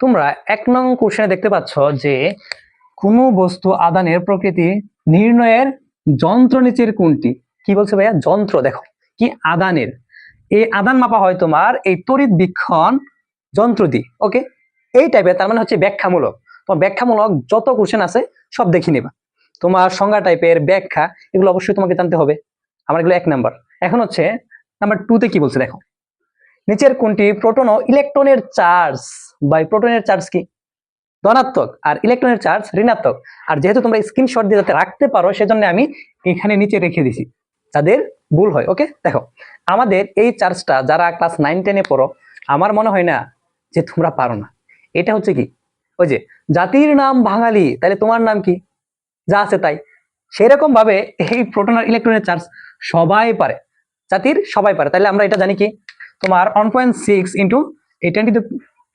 তোমরা এক নং কোশ্চেনে দেখতে পাচ্ছ যে কোনো বস্তু আদানের প্রকৃতি নির্ণয়ের যন্ত্র নিচের কোনটি? কি বলছে ভাইয়া? যন্ত্র, দেখো। কি আদানের? এই আদান মাপা হয় তোমার এই তড়িৎ বীক্ষণ যন্ত্র দিয়ে, ওকে? এই টাইপের তার মানে হচ্ছে ব্যাখ্যামূলক। তোমার ব্যাখ্যামূলক যত কোশ্চেন আছে সব দেখে নেবা। তোমার সংজ্ঞা টাইপের ব্যাখ্যা, এগুলো অবশ্যই তোমাকে জানতে হবে। আমার এগুলো এক নাম্বার এখন হচ্ছে নাম্বার টুতে কি বলছে, দেখো। নিচের কোনটি? প্রোটন ও ইলেকট্রনের চার্জ বা প্রোটনের চার্জ কি? ধনাত্মক আর ইলেকট্রনের চার্জ ঋণাত্মক। আর যেহেতু তোমরা স্ক্রিনশট দিয়ে যাতে রাখতে পারো, সেজন্য আমি এখানে নিচে রেখে দিছি। তাদের ভুল হয় ওকে দেখো, আমাদের এই চার্জটা যারা ক্লাস নাইন টেনে পড়ো, আমার মনে হয় না যে তোমরা পারো না। এটা হচ্ছে কি? ওই যে, জাতির নাম বাঙালি, তাহলে তোমার নাম কি? যা আছে তাই। সেরকম ভাবে এই প্রোটন আর ইলেকট্রনের চার্জ সবাই পারে। জাতির সবাই পারে। তাহলে আমরা এটা জানি কি? তোমার ওয়ান পয়েন্ট সিক্স ইন্টু এই ten to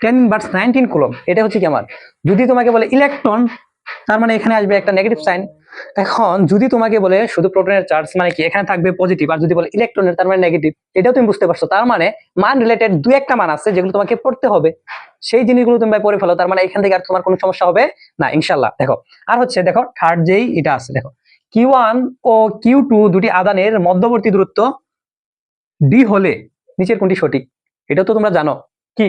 ten bars nineteen coulomb এটা হচ্ছে কি আমার? যদি তোমাকে বলে ইলেকট্রন তার মানে এখানে আসবে একটা নেগেটিভ সাইন এখন যদি তোমাকে বলে শুধু প্রোটনের চার্জ মানে কি, এখানে থাকবে পজিটিভ আর যদি বলে ইলেকট্রনের তার মানে নেগেটিভ এটাও তুমি বুঝতে পারছ। তার মানে মান রিলেটেড দু একটা মান আছে যেগুলো তোমাকে পড়তে হবে। সেই জিনিসগুলো তুমি পড়ে ফেলো, তার মানে এখান থেকে আর তোমার কোনো সমস্যা হবে না ইনশাল্লাহ দেখো, আর হচ্ছে দেখো থার্ড যেই এটা আছে, দেখো কিউ ওয়ান ও কিউ টু দুটি আদানের মধ্যবর্তী দূরত্ব ডি হলে নিচের কোনটি সঠিক? এটা তো তোমরা জানো। কি?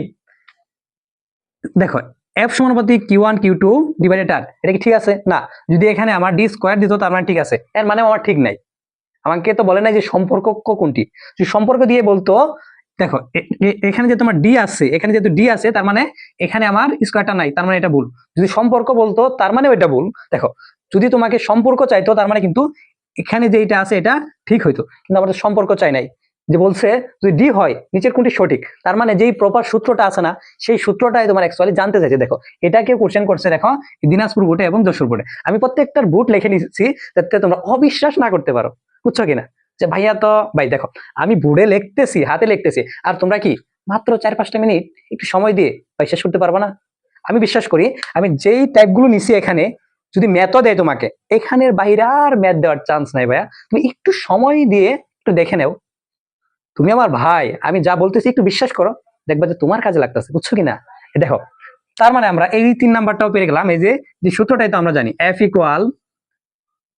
দেখো F সমানুপাতি Q one Q two divided R এটা কি ঠিক আছে? না। যদি এখানে আমার ডি স্কোয়ার দিত, তার মানে ঠিক আছে। এর মানে আমার ঠিক নাই। আমাকে তো বলে নাই যে সম্পর্ক কোনটি? সম্পর্ক দিয়ে বলতো, দেখো এখানে যে তোমার ডি আছে, এখানে যেহেতু ডি আছে, তার মানে এখানে আমার স্কোয়ারটা নাই, তার মানে এটা ভুল। যদি সম্পর্ক বলতো, তার মানে ওইটা ভুল। দেখো, যদি তোমাকে সম্পর্ক চাইতো, তার মানে কিন্তু এখানে যে এটা আছে, এটা ঠিক হইতো। কিন্তু আমাদের সম্পর্ক চাই নাই। যে বলছে, যদি ডি হয়, নিচের কোনটি সঠিক? তার মানে যেই প্রপার সূত্রটা আছে না, সেই সূত্রটাই তোমার অ্যাকচুয়ালি জানতে চাইছে। দেখো এটাকে কোশ্চেন করছে, দেখো, দিনাজপুর বোর্ডে এবং যশোর বোর্ডে আমি প্রত্যেকটার বুট লিখে নিচ্ছি, যাতে তোমরা অবিশ্বাস না করতে পারো। বুঝছ কিনা? যে ভাইয়া তো, ভাই দেখো, আমি বোর্ডে লিখতেছি, হাতে লিখতেছি, আর তোমরা কি, মাত্র চার পাঁচটা মিনিট, একটু সময় দিয়ে ভাই শেষ করতে পারব না? আমি বিশ্বাস করি, আমি যেই টাইপগুলো নিছি এখানে, যদি ম্যাথও দেয় তোমাকে, এখানের বাইরে আর ম্যাথ দেওয়ার চান্স নাই ভাইয়া। তুমি একটু সময় দিয়ে একটু দেখে নেও। তুমি আমার ভাই, আমি যা বলতেছি একটু বিশ্বাস করো, দেখবা যে তোমার কাজে লাগতেছে, বুঝছ কিনা? দেখো, তার মানে আমরা এই তিন নাম্বারটাও পেয়ে গেলাম, এই যে সূত্রটাই তো আমরা জানি এফ ইকুয়াল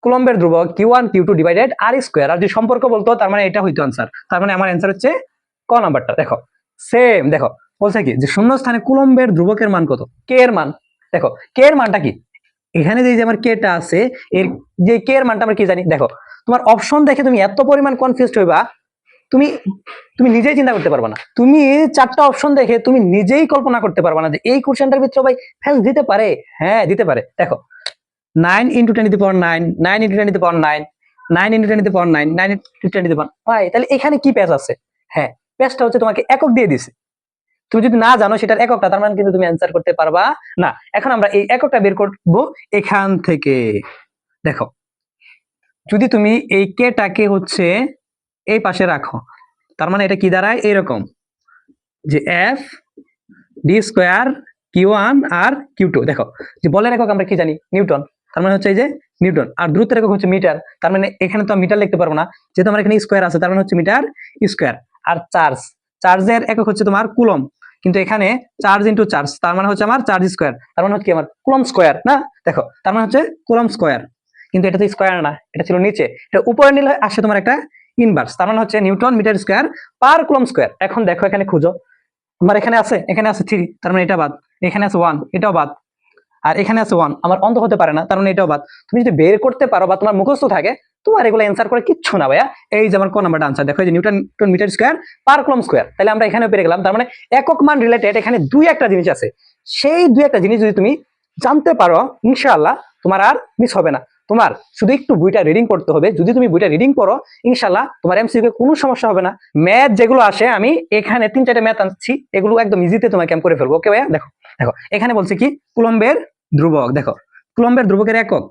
কুলম্বের ধ্রুবক Q one Q two divided R square আর যদি সম্পর্ক বলতো, তার মানে এটা হইতো আনসার তার মানে আমার অ্যান্সার হচ্ছে ক নাম্বারটা, দেখো সেম দেখো, বলছে কি, যে শূন্য স্থানে কুলম্বের ধ্রুবকের মান কত? কে এর মান, দেখো কে এর মানটা কি? এখানে যে আমার কেটা আছে, এর, যে কে এর মানটা আমরা কি জানি? দেখো, তোমার অপশন দেখে তুমি এত পরিমাণ কনফিউজড হইবা তুমি তুমি নিজেই চিন্তা করতে পারবে না। তুমি চারটা অপশন দেখে তুমি নিজেই কল্পনা করতে পারবে না যে এই কোশ্চেনটার ভিতরে ভাই ফ্যান্স দিতে পারে? হ্যাঁ দিতে পারে। দেখো nine into ten power nine nine into ten power nine nine into ten power nine nine into ten power ভাই, তাহলে এখানে কি প্যাচ আছে? হ্যাঁ প্যাচটা হচ্ছে তোমাকে একক দিয়ে দিছে। তুমি যদি না জানো সেটার এককটা, তার মানে কিন্তু তুমি অ্যান্সার করতে পারবা না। এখন আমরা এই এককটা বের করব এখান থেকে। দেখো, যদি তুমি এই কেটাকে হচ্ছে এই পাশে রাখো। তার মানে এটা কি দাঁড়ায়? এরকম। যে F D square Q one আর কিউ টু দেখো, যে বলের একক আমরা কি জানি? নিউটন। তার মানে হচ্ছে এই যে নিউটন। আর দ্রুতের একক হচ্ছে মিটার। তার মানে এখানে তো মিটার লিখতে পারব না। যেহেতু আমার এখানে স্কোয়ার আছে, তার মানে হচ্ছে মিটার স্কোয়ার আর চার্জ চার্জের একক হচ্ছে তোমার কুলম কিন্তু এখানে চার্জ ইন্টু চার্জ তার মানে হচ্ছে আমার চার্জ স্কোয়ার তার মানে হচ্ছে আমার কুলম স্কোয়ার না? দেখো, তার মানে হচ্ছে কুলম স্কোয়ার কিন্তু এটা তো স্কোয়ার না। এটা ছিল নিচে। এটা উপরে নিলে আসে তোমার একটা ইনভার্স তার মানে হচ্ছে newton metre square per coulomb square. এখন দেখো, এখানে খুঁজো। আমার এখানে আছে এখানে আছে থ্রি তার মানে এটা বাদ। এখানে আছে ওয়ান এটাও বাদ। আর এখানে আছে ওয়ান আমার অন্ত হতে পারে না, তার মানে এটাও বাদ। তুমি যদি বের করতে পারো বা তোমার মুখস্থ থাকে, তোমার এগুলো অ্যান্সার করে কিচ্ছু না ভাইয়া। এই যে আমার কোন নাম্বারটা আনসার দেখো যে newton metre square per coulomb square. তাহলে আমরা এখানে পেরে গেলাম, তার মানে একক মান রিলেটেড এখানে দুই একটা জিনিস আছে। সেই দুই একটা জিনিস যদি তুমি জানতে পারো, ইনশাআল্লাহ তোমার আর মিস হবে না। তোমার শুধু একটু বইটা রিডিং করতে হবে। যদি তুমি বইটা রিডিং করো ইনশাল্লাহ তোমার এমসিকিউ কোনো সমস্যা হবে না। ম্যাথ যেগুলো আসে, আমি এখানে তিন চারটে ম্যাথ আনছি, এগুলো একদম ইজিতে তোমাকে আমি করে ফেলব। ওকে ভাইয়া? দেখো দেখো, এখানে বলছে কি? কুলম্বের ধ্রুবক, দেখো, কুলম্বের ধ্রুবকের একক।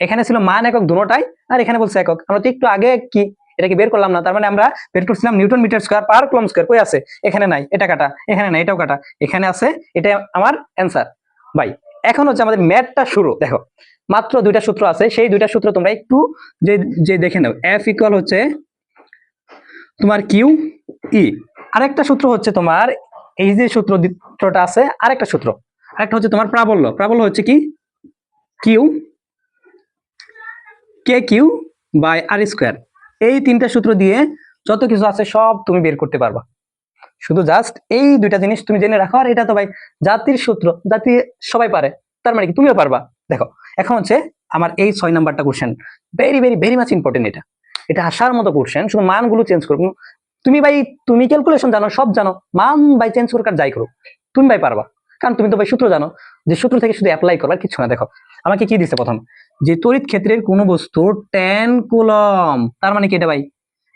এখানে ছিল মান একক দুটোটাই, আর এখানে বলছে একক। আমরা তো একটু আগে কি? এটাকে বের করলাম না, তার মানে আমরা বের করছিলাম newton metre square per coulomb square. কই আছে? এখানে নাই, এটা কাটা, এখানে নাই, এটাও কাটা। এখানে আছে, এটা আমার অ্যান্সার ভাই এখন হচ্ছে আমাদের ম্যাথটা শুরু। দেখো, মাত্র দুইটা সূত্র আছে, সেই দুইটা সূত্র তোমরা একটু যে যে দেখে নাও। এফ ইকুয়াল হচ্ছে তোমার কিউ ই আরেকটা সূত্র হচ্ছে তোমার, এই যে সূত্র দুটোটা আছে, আরেকটা সূত্র। আরেকটা হচ্ছে তোমার প্রাবল্য। প্রাবল্য হচ্ছে কি? Q K Q by R square এই তিনটা সূত্র দিয়ে যত কিছু আছে সব তুমি বের করতে পারবা। শুধু জাস্ট এই দুইটা জিনিস তুমি জেনে রাখো, আর এটা তো ভাই জাতির সূত্র, জাতি সবাই পারে। তার মানে কি? তুমিও পারবা। দেখো, এখন হচ্ছে আমার এই ছয় নাম্বারটা question very very very much important এটা। এটা আসার মতো কোশ্চেন শুধু মানগুলো চেঞ্জ করব তুমি ভাই, তুমি ক্যালকুলেশন জানো, সব জানো, মান বাই চেঞ্জ করকার যাই করো তুমি ভাই পারবা। কারণ তুমি তো ভাই সূত্র জানো, যে সূত্র থেকে শুধু অ্যাপ্লাই করবার কিছু না। দেখো, আমাকে কি দিছে প্রথম? যে তড়িৎ ক্ষেত্রের কোনো বস্তু টেন কুলম তার মানে কি এটা ভাই?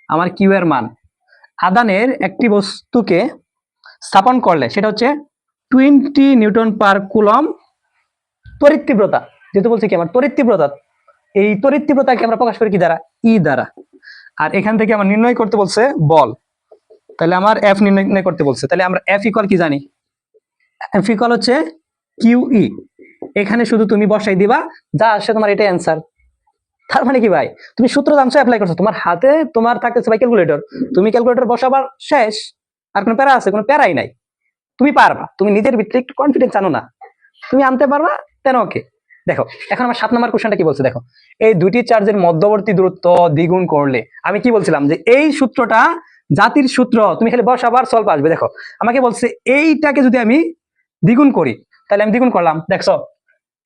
আমার কিউ এর মান। আদানের একটি বস্তুকে স্থাপন করলে, সেটা হচ্ছে টোয়েন্টি নিউটন পার কুলম তড়িৎ যেহেতু বলছি কি, আমার তড়িৎ এই তড়িৎ আমরা প্রকাশ করি কি দ্বারা? ই দ্বারা। আর এখান থেকে আমার নির্ণয় করতে বলছে বল। তাহলে আমার এফ নির্ণয় করতে বলছে। তাহলে আমরা এফ ইকুয়াল কি জানি? এফ ইকুয়াল হচ্ছে কিউ ই। এখানে শুধু তুমি বসাই দিবা, যা আসে তোমার এটাই অ্যান্সার তার মানে কি ভাই? তুমি সূত্র জানছো অ্যাপ্লাই করছ। তোমার হাতে তোমার থাকতেছে ভাই ক্যালকুলেটর তুমি ক্যালকুলেটর বসাবার শেষ, আর কোনো প্যারা আছে? কোনো প্যারাই নাই। তুমি পারবা। তুমি নিজের ভিতরে একটু কনফিডেন্স আনো না। তুমি আনতে পারবা তেন ওকে দেখো, এখন আমার সাত নম্বর কোশ্চেনটা কি বলছে? দেখো, এই দুটি চার্জের মধ্যবর্তী দূরত্ব দ্বিগুণ করলে, আমি কি বলছিলাম যে এই সূত্রটা জাতির সূত্র, তুমি খালি বসাবার সলভ আসবে। দেখো, আমাকে বলছে এইটাকে যদি আমি দ্বিগুণ করি, তাহলে আমি দ্বিগুণ করলাম। দেখছ?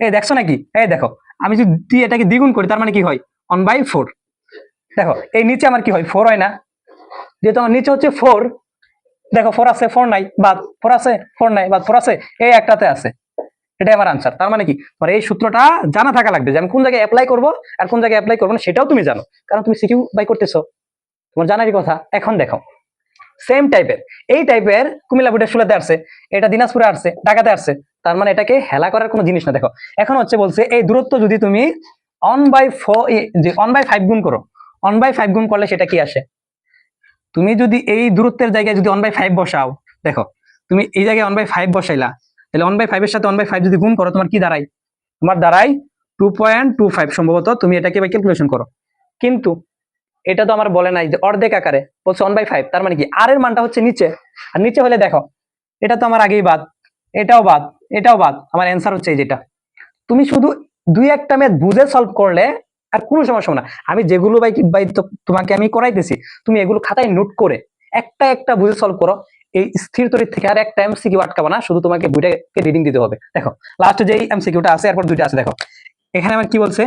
এই দেখছ নাকি? এই দেখো আমি যদি এটাকে দ্বিগুণ করি, তার মানে কি হয়? ওয়ান বাই ফোর দেখো, এই নিচে আমার কি হয়? ফোর হয় না। যেহেতু আমার নিচে হচ্ছে ফোর দেখো ফোর আছে ফোর নাই, বাদ। ফোর আছে ফোর নাই, বাদ। ফোর আছে, এই একটাতে আছে। এটাই আমার আনসার তার মানে কি? তোমার এই সূত্রটা জানা থাকা লাগবে যে আমি কোন জায়গায় অ্যাপ্লাই করব আর কোন জায়গায় অ্যাপ্লাই করব না, সেটাও তুমি জানো। কারণ তুমি সিকিউ বাই করতেছো। তোমার জানারই কথা? এখন দেখো। সেম টাইপের এই টাইপের কুমিল্লা বুটের শুলাতে আসছে, এটা দিনাজপুরে আসছে, ঢাকাতে আসছে। তার মানে এটাকে হেলা করার কোনো জিনিস না। দেখো, এখন হচ্ছে বলছে, এই দূরত্ব যদি তুমি one by four one by five গুণ করো অন বাই ফাইভ গুণ করলে সেটা কি আসে? তুমি যদি এই দূরত্বের জায়গায় যদি অন বাই ফাইভ বসাও, দেখো, তুমি এই জায়গায় অন বাই ফাইভ বসাইলা, তাহলে ওয়ান বাই ফাইভের সাথে ওয়ান বাই ফাইভ যদি গুণ করো, তোমার কি দাঁড়ায়? তোমার দাঁড়ায় টু পয়েন্ট টু ফাইভ সম্ভবত তুমি এটাকে বা ক্যালকুলেশন করো। কিন্তু এটা তো আমার বলে নাই যে অর্ধেক আকারে, বলছে ওয়ান বাই ফাইভ তার মানে কি? আর এর মানটা হচ্ছে নিচে। আর নিচে হলে দেখো, এটা তো আমার আগেই বাদ। এটাও বাদ এটাও বাদ। আমার অ্যান্সার হচ্ছে এই যেটা। তুমি শুধু দুই একটা ম্যাথ বুঝে সলভ করলে আর কোনো সমস্যা না। আমি যেগুলো বাই বাই তোমাকে আমি করাইতেছি, তুমি এগুলো খাতায় নোট করে একটা একটা বুঝে সলভ করো। এই স্থির তরিত থেকে আর একটা এমসিকিউ আটকাবো না, শুধু তোমাকে দুইটাকে রিডিং দিতে হবে। দেখো লাস্টে যেই এমসিকিউটা আছে, এরপর দুইটা আছে, দেখো। এখানে আমার কি বলছে?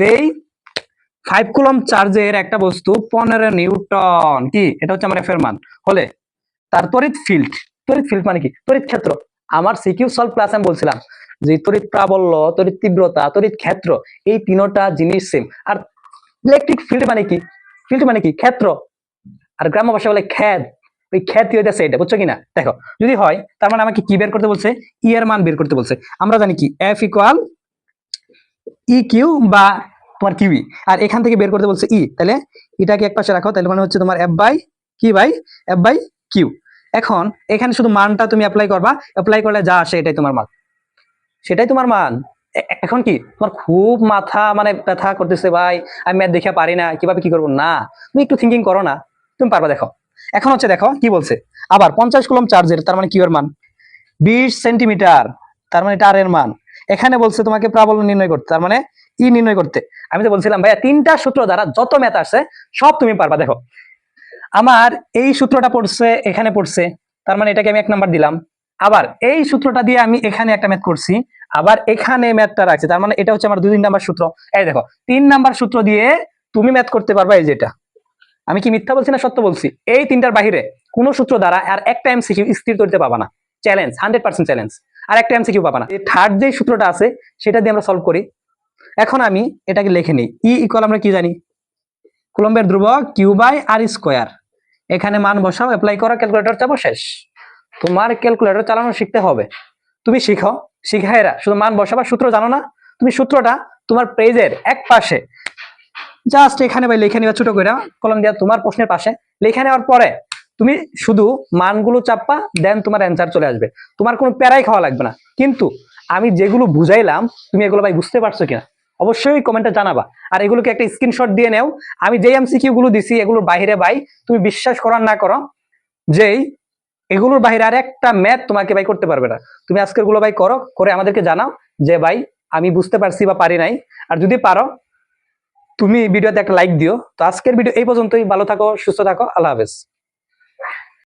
যেই ফাইভ কুলম চার্জের একটা বস্তু পনেরো নিউটন, কি? এটা হচ্ছে আমার এফ এর মান। হলে তার তড়িৎ ফিল্ড তড়িৎ ফিল্ড মানে কি? তড়িৎ ক্ষেত্র। আমার সিকিউ সলভ ক্লাস আমি বলছিলাম যে তড়িৎ প্রাবল্য, তড়িৎ তীব্রতা, তড়িৎ ক্ষেত্র, এই তিনটা জিনিস সেম আর ইলেকট্রিক ফিল্ড মানে কি? ফিল্ড মানে কি? ক্ষেত্র। আর গ্রাম্য ভাষা বলে খ্যাত ওই খ্যাত হইতেছে এটা, বুঝছ কিনা? দেখো, যদি হয়, তার মানে আমাকে কি বের করতে বলছে? ই এর মান বের করতে বলছে। আমরা জানি কি? এফ ইকুয়াল ই কিউ বা তোমার কিউই আর এখান থেকে বের করতে বলছে ই তাহলে এটাকে এক পাশে রাখো, তাহলে মানে হচ্ছে তোমার এফ বাই কি বাই এফ বাই কিউ এখন এখানে শুধু মানটা তুমি অ্যাপ্লাই করবা অ্যাপ্লাই করলে যা আসে এটাই তোমার মান। সেটাই তোমার মান। এখন কি? তোমার খুব মাথা মানে ব্যথা করতেছে, ভাই, আমি ম্যাথ দেখে পারি না, কীভাবে কি করব? না, তুমি একটু থিঙ্কিং করো না, তুমি পারবা, দেখো। এখন হচ্ছে, দেখো, কি বলছে? আবার পঞ্চাশ কুলম চার্জের তার মানে কিউর মান? বিশ সেন্টিমিটার তার মানে এর মান। এখানে বলছে তোমাকে প্রাবল্য নির্ণয় করতে, তার মানে ই নির্ণয় করতে। আমি তো বলছিলাম, ভাইয়া, তিনটা সূত্র দ্বারা যত ম্যাথ আসছে সব তুমি পারবা, দেখো। আমার এই সূত্রটা পড়ছে, এখানে পড়ছে, তার মানে এটাকে আমি এক নাম্বার দিলাম। আবার এই সূত্রটা দিয়ে আমি এখানে একটা ম্যাথ করছি, আবার এখানে ম্যাথটা রাখছি, তার মানে এটা হচ্ছে আমার দুই তিন নাম্বার সূত্র। এই দেখো, তিন নাম্বার সূত্র দিয়ে তুমি ম্যাথ করতে পারবা এই যেটা। আমি কি মিথ্যা বলছি না সত্য বলছি? এই তিনটার বাহিরে কোন সূত্র দ্বারা আর একটা এমসিকিউ স্থির করতে পাবা না। চ্যালেঞ্জ হান্ড্রেড পার্সেন্ট চ্যালেঞ্জ আর একটা এমসিকিউ পাবা না। থার্ড যে সূত্রটা আছে, সেটা দিয়ে আমরা সলভ করি। এখন আমি এটাকে লিখে নিই। ই ইকুয়াল আমরা কি জানি? কুলম্বের ধ্রুবক কিউ বাই আর স্কোয়ার এখানে মান বসাও অ্যাপ্লাই করো ক্যালকুলেটর চাপো, শেষ। তোমার ক্যালকুলেটর চালানো শিখতে হবে। তুমি শিখো শিখাইরা শুধু মান বসাবার সূত্র জানো না? তুমি সূত্রটা তোমার পেজের এক পাশে। জাস্ট এখানে ভাই লিখে নিবা ছোট করে। কলম দিয়া তোমার প্রশ্নের পাশে। লিখে নেওয়ার পরে তুমি শুধু মানগুলো চাপ্পা দেন তোমার অ্যান্সার চলে আসবে। তোমার কোনো প্যারাই খাওয়া লাগবে না। কিন্তু আমি যেগুলো বুঝাইলাম, তুমি এগুলো ভাই বুঝতে পারছ কিনা? অবশ্যই কমেন্টে জানাবা। আর এগুলোকে একটা স্ক্রিনশট দিয়ে নেও। আমি যে এমসিকিউ গুলো দিছি, এগুলোর বাইরে ভাই, তুমি বিশ্বাস করার না করো, যেই এগুলোর বাইরে আর একটা ম্যাথ তোমাকে ভাই করতে পারবে না। তুমি আজকেরগুলো ভাই করো, করে আমাদেরকে জানাও যে ভাই, আমি বুঝতে পারছি বা পারি নাই। আর যদি পারো, তুমি ভিডিওতে একটা লাইক দিও। তো আজকের ভিডিও এই পর্যন্তই। ভালো থাকো, সুস্থ থাকো। আল্লাহ হাফেজ।